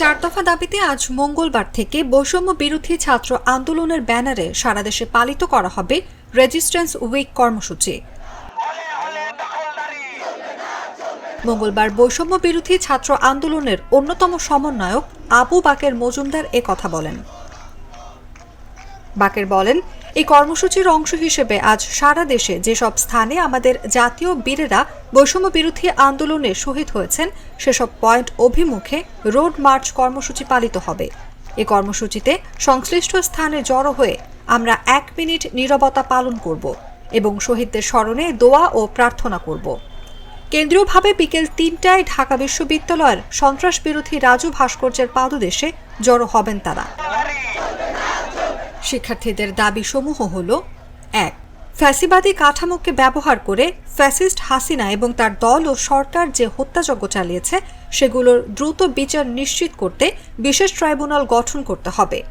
চার দফা দাবিতে আজ মঙ্গলবার থেকে বৈষম্য বিরোধী ছাত্র আন্দোলনের ব্যানারে সারা দেশে পালিত করা হবে রেজিস্ট্যান্স উইক কর্মসূচি। মঙ্গলবার বৈষম্য বিরোধী ছাত্র আন্দোলনের অন্যতম সমন্বয়ক আবু বাকের মজুমদার এ কথা বলেন। বাকের বলেন, এই কর্মসূচির অংশ হিসেবে আজ সারা দেশে যেসব স্থানে আমাদের জাতীয় বীরেরা বৈষম্য বিরোধী আন্দোলনে শহীদ হয়েছেন, সেসব পয়েন্ট অভিমুখে রোড মার্চ কর্মসূচি পালিত হবে। এই কর্মসূচিতে সংশ্লিষ্ট স্থানে জড়ো হয়ে আমরা এক মিনিট নীরবতা পালন করব এবং শহীদদের স্মরণে দোয়া ও প্রার্থনা করব। কেন্দ্রীয়ভাবে বিকেল তিনটায় ঢাকা বিশ্ববিদ্যালয়ের সন্ত্রাস বিরোধী রাজু ভাস্কর্যের পাদদেশে জড়ো হবেন তারা। শিক্ষার্থীদের দাবি সমূহ হল, এক, ফ্যাসিবাদী কাঠামোকে ব্যবহার করে ফ্যাসিস্ট হাসিনা এবং তার দল ও সরকার যে হত্যাযজ্ঞ চালিয়েছে, সেগুলোর দ্রুত বিচার নিশ্চিত করতে বিশেষ ট্রাইব্যুনাল গঠন করতে হবে।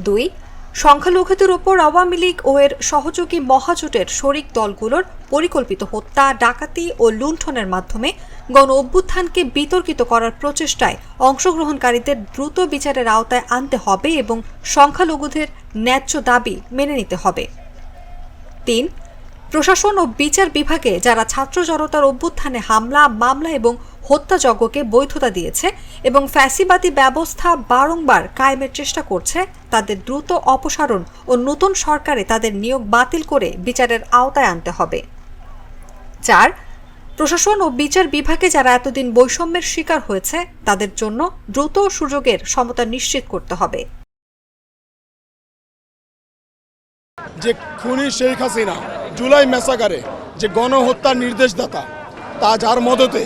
দুই সংখ্যালঘুদের ওপর আওয়ামী লীগ ও এর সহযোগী মহাজোটের শরিক দলগুলোর পরিকল্পিত হত্যা, ডাকাতি ও লুণ্ঠনের মাধ্যমে গণ অভ্যুত্থানকে বিতর্কিত করার প্রচেষ্টায় অংশগ্রহণকারীদের দ্রুত বিচারের আওতায় আনতে হবে এবং সংখ্যালঘুদের ন্যায্য দাবি মেনে নিতে হবে। তিন, প্রশাসন ও বিচার বিভাগে যারা ছাত্র জনতার অভ্যুত্থানে হামলা, মামলা এবং হত্যাযজ্ঞকে বৈধতা দিয়েছে এবং ফ্যাসিবাদী ব্যবস্থা বারংবার কায়েমের চেষ্টা করছে তাদের দ্রুত অপসারণ ও নতুন সরকারে তাদের নিয়োগ বাতিল করে বিচারের আওতায় আনতে হবে। চার, প্রশাসন ও বিচার বিভাগে যারা এতদিন বৈষম্যের শিকার হয়েছে, তাদের জন্য দ্রুত সুযোগের সমতা নিশ্চিত করতে হবে। যে খুনি শেখ হাসিনা, জুলাই মেসাগারে যে গণহত্যার নির্দেশদাতা, তা যার মদতে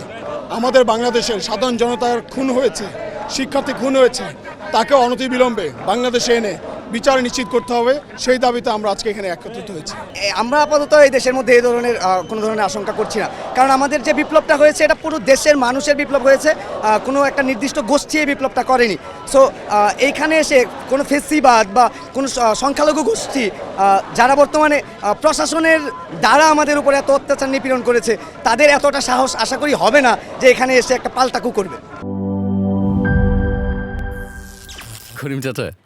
আমাদের বাংলাদেশের সাধারণ জনতার খুন হয়েছে শিক্ষার্থী খুন হয়েছে তাকে অনতিবিলম্বে বাংলাদেশে এনে বিচার নিশ্চিত করতে হবে সেই দাবিতে আমরা আজকে এখানে একত্রিত হয়েছি। আমরা আপাতত এই দেশের মধ্যে এই ধরনের কোনো ধরনের আশঙ্কা করছি না। কারণ আমাদের যে বিপ্লবটা হয়েছে এটা পুরো দেশের মানুষের বিপ্লব হয়েছে কোনো একটা নির্দিষ্ট গোষ্ঠী এই বিপ্লবটা করেনি। সো এইখানে এসে কোনো ফেসিবাদ বা কোনো সংখ্যালঘু গোষ্ঠী যারা বর্তমানে প্রশাসনের দ্বারা আমাদের উপরে এত অত্যাচার নিপীড়ন করেছে তাদের এতটা সাহস আশা করি হবে না যে এখানে এসে একটা পাল্টাকু করবে। করিম চাচা